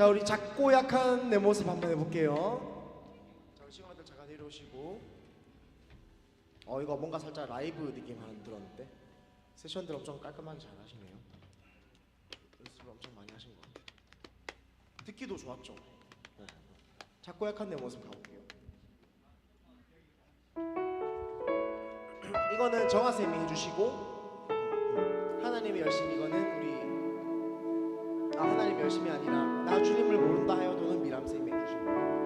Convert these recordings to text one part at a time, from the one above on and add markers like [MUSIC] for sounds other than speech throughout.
자 우리 작고 약한 내 모습 한번 해볼게요. 친구들 잠깐 내려오시고. 어 이거 뭔가 살짝 라이브 느낌 하는 들었는데 세션들 엄청 깔끔하게 잘 하시네요. 연습을 엄청 많이 하신 것 같아요. 듣기도 좋았죠. 네. 작고 약한 내 모습 가볼게요. [CLEARS THROAT] 이거는 정아 쌤이 해주시고 하나님의 열심 이거는 우리 아 하나님 열심이 아니라 나 주님을 모른다 하여도는 미람 쌤이 해주신 거. 잠시만요.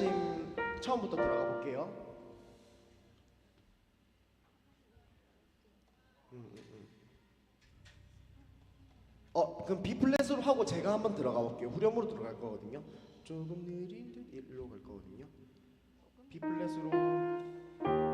말씀 처음부터 들어가 볼게요. 음, 음, 음. 어 그럼 B 플랫으로 하고 제가 한번 들어가 볼게요. 후렴으로 들어갈 거거든요. 조금 느린 듯 일로 갈 거거든요. B 플랫으로.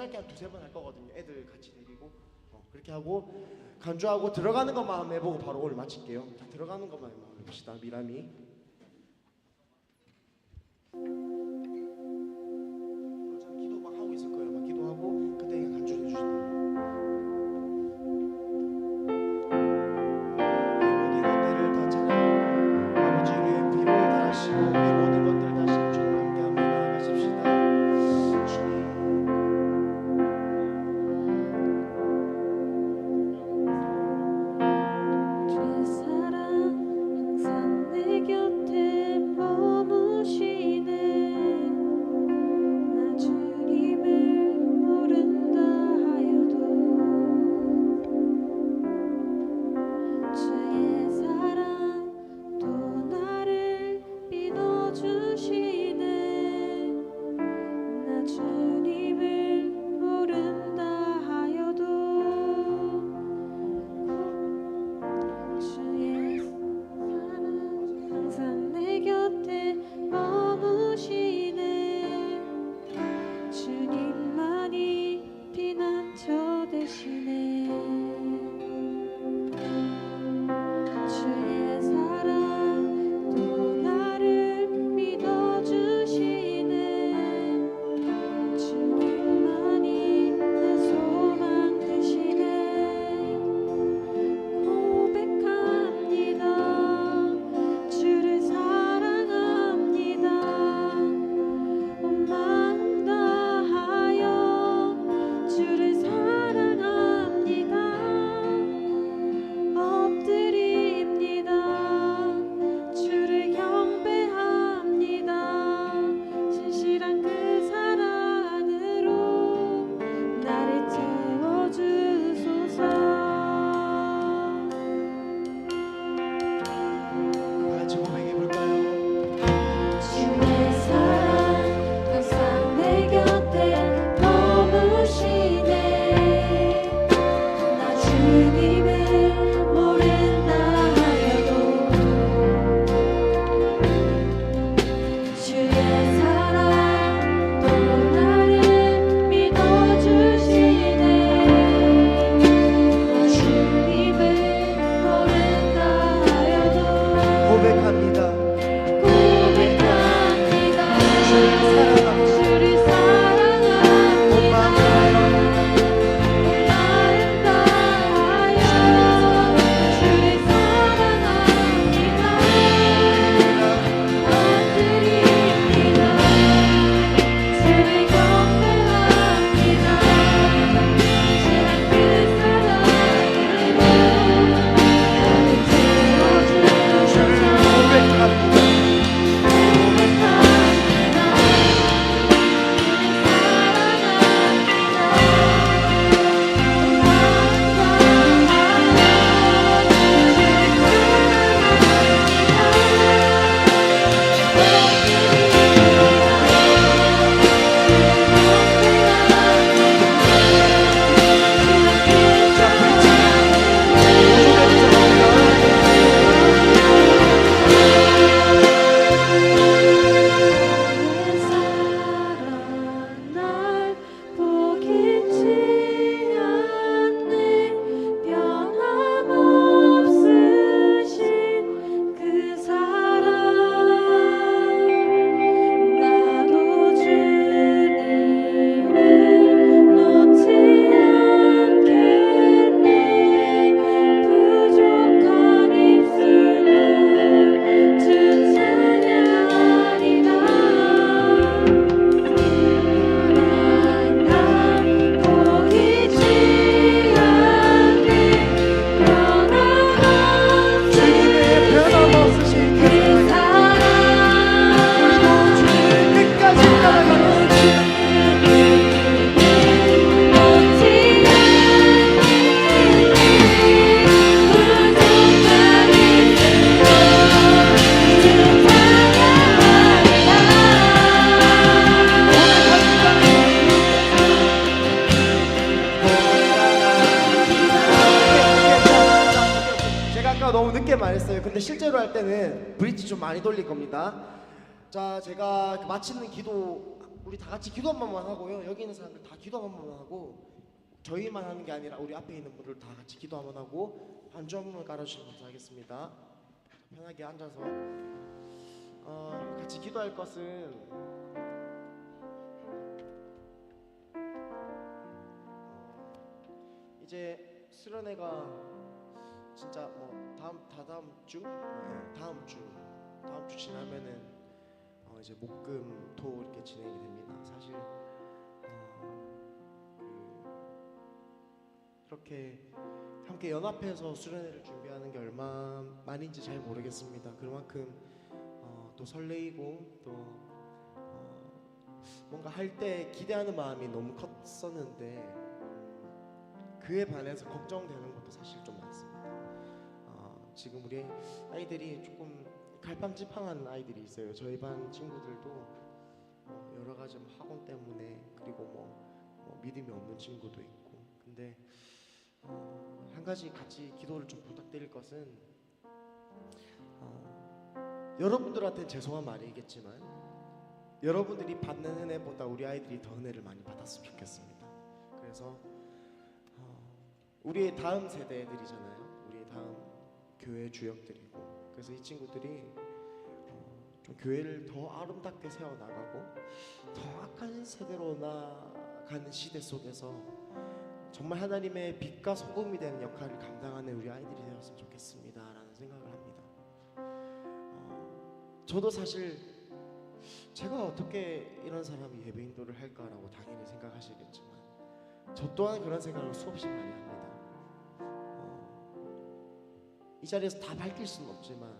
짧게 한 두세 번 할 거거든요. 애들 같이 데리고 어, 그렇게 하고 간주하고 들어가는 것만 해보고 바로 오늘 마칠게요. 들어가는 것만 해봅시다. 미람이. 마치는 기도 우리 다 같이 기도 한 번만 하고요. 여기 있는 사람들 다 기도 한 번만 하고 저희만 하는 게 아니라 우리 앞에 있는 분들 다 같이 기도 한 번 하고 반주 한 번만 깔아주시면 감사하겠습니다. 편하게 앉아서 어, 같이 기도할 것은 이제 수련회가 진짜 뭐 다음 다 다음 주 네, 다음 주 다음 주 지나면은 어 이제 목금 토 이렇게 진행이 됩니다. 사실 어, 그 그렇게 함께 연합해서 수련회를 준비하는 게 얼마만인지 잘 모르겠습니다. 그만큼 어, 또 설레이고 또 어, 뭔가 할 때 기대하는 마음이 너무 컸었는데 음, 그에 반해서 걱정되는 것도 사실 좀 많습니다. 어, 지금 우리 아이들이 조금 갈팡질팡한 아이들이 있어요. 저희 반 친구들도 어, 여러 가지 뭐 학원 때문에 그리고 뭐, 뭐 믿음이 없는 친구도 있고 근데 어, 한 가지 같이 기도를 좀 부탁드릴 것은 어, 여러분들한테 죄송한 말이겠지만 여러분들이 받는 은혜보다 우리 아이들이 더 은혜를 많이 받았으면 좋겠습니다. 그래서 어, 우리의 다음 세대들이잖아요. 우리의 다음 교회 주역들이고 그래서 이 친구들이 어, 좀 교회를 더 아름답게 세워 나가고 더 악한 세대로 나가는 시대 속에서 정말 하나님의 빛과 소금이 되는 역할을 감당하는 우리 아이들이 되었으면 좋겠습니다 라는 생각을 합니다. 어, 저도 사실 제가 어떻게 이런 사람이 예배 인도를 할까라고 당연히 생각하시겠지만 저 또한 그런 생각을 수없이 많이 합니다. 어, 이 자리에서 다 밝힐 수는 없지만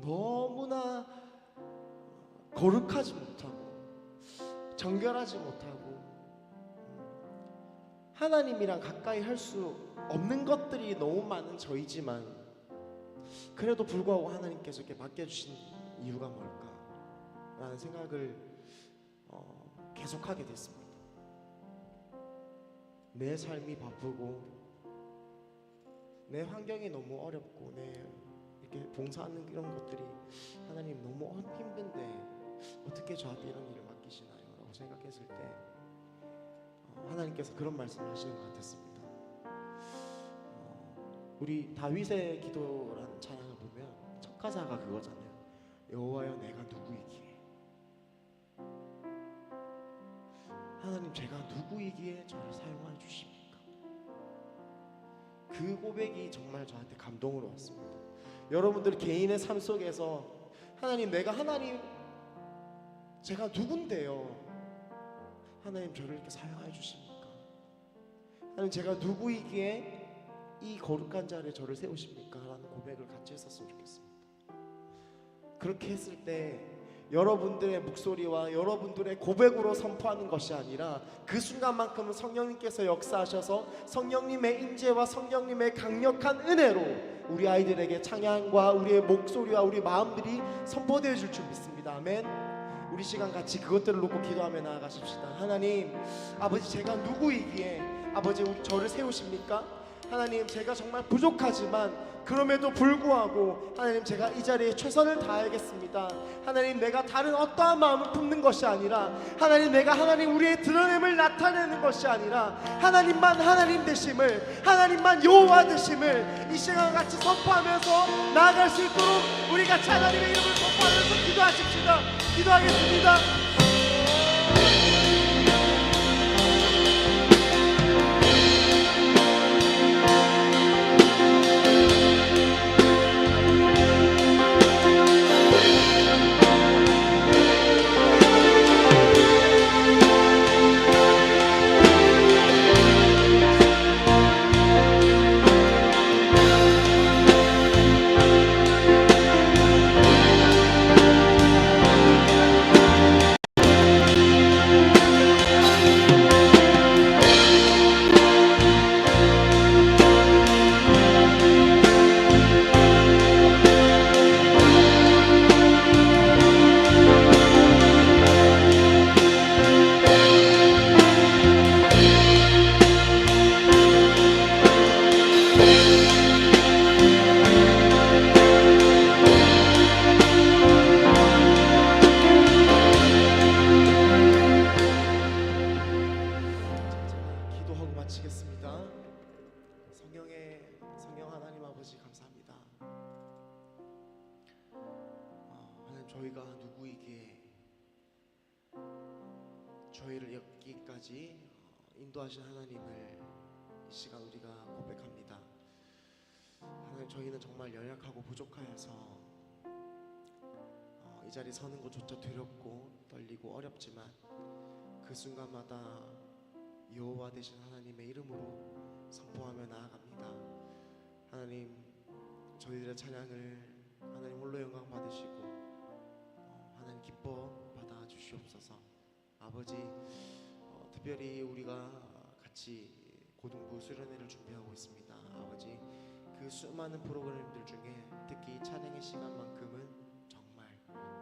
너무나 거룩하지 못하고 정결하지 못하고 음, 하나님이랑 가까이 할 수 없는 것들이 너무 많은 저이지만 그래도 불구하고 하나님께서 이렇게 맡겨주신 이유가 뭘까? 라는 생각을 어, 계속하게 됐습니다. 내 삶이 바쁘고 내 환경이 너무 어렵고 내 이렇게 봉사하는 이런 것들이 하나님 너무 힘든데 어떻게 저한테 이런 일을 맡기시나요? 라고 생각했을 때 어, 하나님께서 그런 말씀을 하시는 것 같았습니다. 어, 우리 다윗의 기도라는 찬양을 보면 첫 가사가 그거잖아요. 여호와여 내가 누구이기에 하나님 제가 누구이기에 저를 사용하여 주십니까? 그 고백이 정말 저한테 감동으로 왔습니다. 여러분들 개인의 삶 속에서 하나님 내가 하나님 제가 누군데요? 하나님 저를 이렇게 사용하여 주십니까? 하나님 제가 누구이기에 이 거룩한 자리에 저를 세우십니까? 라는 고백을 같이 했었으면 좋겠습니다. 그렇게 했을 때 여러분들의 목소리와 여러분들의 고백으로 선포하는 것이 아니라 그 순간만큼은 성령님께서 역사하셔서 성령님의 인재와 성령님의 강력한 은혜로 우리 아이들에게 찬양과 우리의 목소리와 우리 마음들이 선포되어 줄 줄 믿습니다. 아멘. 우리 시간 같이 그것들을 놓고 기도하며 나아가십시다. 하나님, 아버지 제가 누구이기에 아버지 저를 세우십니까? 하나님 제가 정말 부족하지만 그럼에도 불구하고 하나님 제가 이 자리에 최선을 다하겠습니다. 하나님 내가 다른 어떠한 마음을 품는 것이 아니라 하나님 내가 하나님 우리의 드러냄을 나타내는 것이 아니라 하나님만 하나님 되심을 하나님만 여호와 되심을 이 시간 같이 선포하면서 나아갈 수 있도록 우리 같이 하나님의 이름을 선포하면서 기도하십시다. 기도하겠습니다. 아버지 감사합니다. 어, 하나님 저희가 누구에게 저희를 여기까지 어, 인도하신 하나님을 이 시간 우리가 고백합니다. 하나님 저희는 정말 연약하고 부족하여서 어, 이 자리 서는 것조차 두렵고 떨리고 어렵지만 그 순간마다 여호와 되신 하나님의 이름으로 선포하며 나아가. 하나님 저희들의 찬양을 하나님 홀로 영광 받으시고 어, 하나님 기뻐 받아 주시옵소서. 아버지 어, 특별히 우리가 같이 고등부 수련회를 준비하고 있습니다. 아버지 그 수많은 프로그램들 중에 특히 찬양의 시간만큼은 정말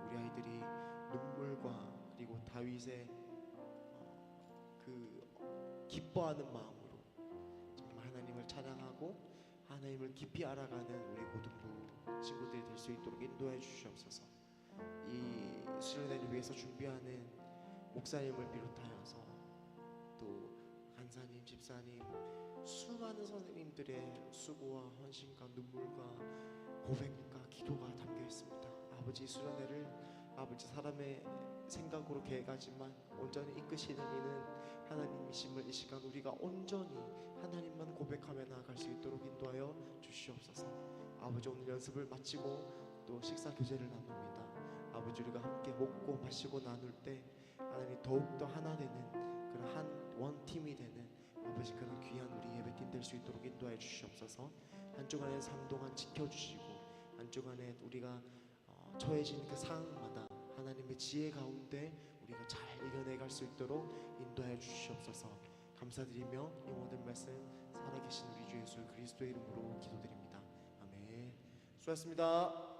우리 아이들이 눈물과 그리고 다윗의 어, 그 기뻐하는 마음으로 정말 하나님을 찬양하고 하나님을 깊이 알아가는 우리 고등부 친구들이 될 수 있도록 인도해 주시옵소서. 이 수련회를 위해서 준비하는 목사님을 비롯하여서 또 간사님, 집사님, 수많은 선생님들의 수고와 헌신과 눈물과 고백과 기도가 담겨 있습니다. 아버지 수련회를 아버지 사람의 생각으로 계획하지만 온전히 이끄시는 이는 하나님이심을 이 시간 우리가 온전히 하나님만 고백하며 나아갈 수 있도록 인도하여 주시옵소서. 아버지 오늘 연습을 마치고 또 식사 교제를 나눕니다. 아버지 우리가 함께 먹고 마시고 나눌 때 하나님 더욱 더 하나 되는 그런 한 원 팀이 되는 아버지 그런 귀한 우리 예배팀 될 수 있도록 인도하여 주시옵소서. 한 주간의 삶 동안 지켜주시고 한 주간에 우리가 어, 처해진 그 상황마다 하나님의 지혜 가운데 우리가 잘 이겨내 갈 수 있도록 인도하여 주시옵소서. 감사드리며 이 모든 말씀 살아계신 우리 주 예수 그리스도의 이름으로 기도드립니다. 아멘. 수고하셨습니다.